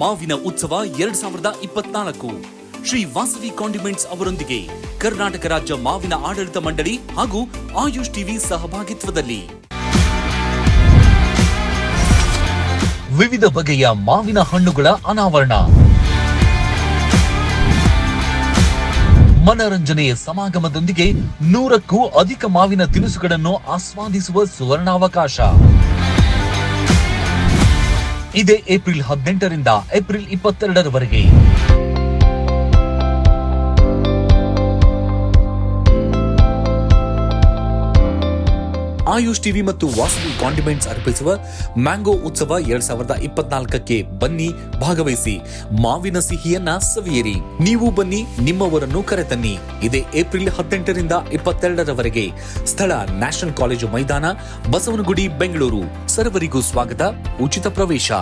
ಮಾವಿನ ಉತ್ಸವ ಎರಡ್ ಸಾವಿರದ ಇಪ್ಪತ್ನಾಲ್ಕು. ಶ್ರೀ ವಾಸವಿ ಕಾಂಡಿಮೆಂಟ್ಸ್ ಅವರೊಂದಿಗೆ ಕರ್ನಾಟಕ ರಾಜ್ಯ ಮಾವಿನ ಆಡಳಿತ ಮಂಡಳಿ ಹಾಗೂ ಆಯುಷ್ ಟಿವಿ ಸಹಭಾಗಿತ್ವದಲ್ಲಿ. ವಿವಿಧ ಬಗೆಯ ಮಾವಿನ ಹಣ್ಣುಗಳ ಅನಾವರಣ. ಮನರಂಜನೆಯ ಸಮಾಗಮದೊಂದಿಗೆ ನೂರಕ್ಕೂ ಅಧಿಕ ಮಾವಿನ ತಿನಿಸುಗಳನ್ನು ಆಸ್ವಾದಿಸುವ ಸುವರ್ಣಾವಕಾಶ. ಇದೇ ಏಪ್ರಿಲ್ ಹದಿನೆಂಟರಿಂದ ಏಪ್ರಿಲ್ ಇಪ್ಪತ್ತೆರಡರವರೆಗೆ. ಆಯುಷ್ ಟಿವಿ ಮತ್ತು ವಾಸವಿ ಕಾಂಡಿಮೆಂಟ್ಸ್ ಅರ್ಪಿಸುವ ಮ್ಯಾಂಗೋ ಉತ್ಸವ ಎರಡ್ ಸಾವಿರದ ಇಪ್ಪತ್ನಾಲ್ಕಕ್ಕೆ ಬನ್ನಿ, ಭಾಗವಹಿಸಿ. ಮಾವಿನ ಸಿಹಿಯನ್ನ ಸವಿಯಿರಿ. ನೀವು ಬನ್ನಿ, ನಿಮ್ಮವರನ್ನು ಕರೆತನ್ನಿ. ಇದೇ ಏಪ್ರಿಲ್ ಹದಿನೆಂಟರಿಂದ ಇಪ್ಪತ್ತೆರಡರವರೆಗೆ ಸ್ಥಳ ನ್ಯಾಷನಲ್ ಕಾಲೇಜು ಮೈದಾನ, ಬಸವನಗುಡಿ, ಬೆಂಗಳೂರು. ಸರ್ವರಿಗೂ ಸ್ವಾಗತ. ಉಚಿತ ಪ್ರವೇಶ.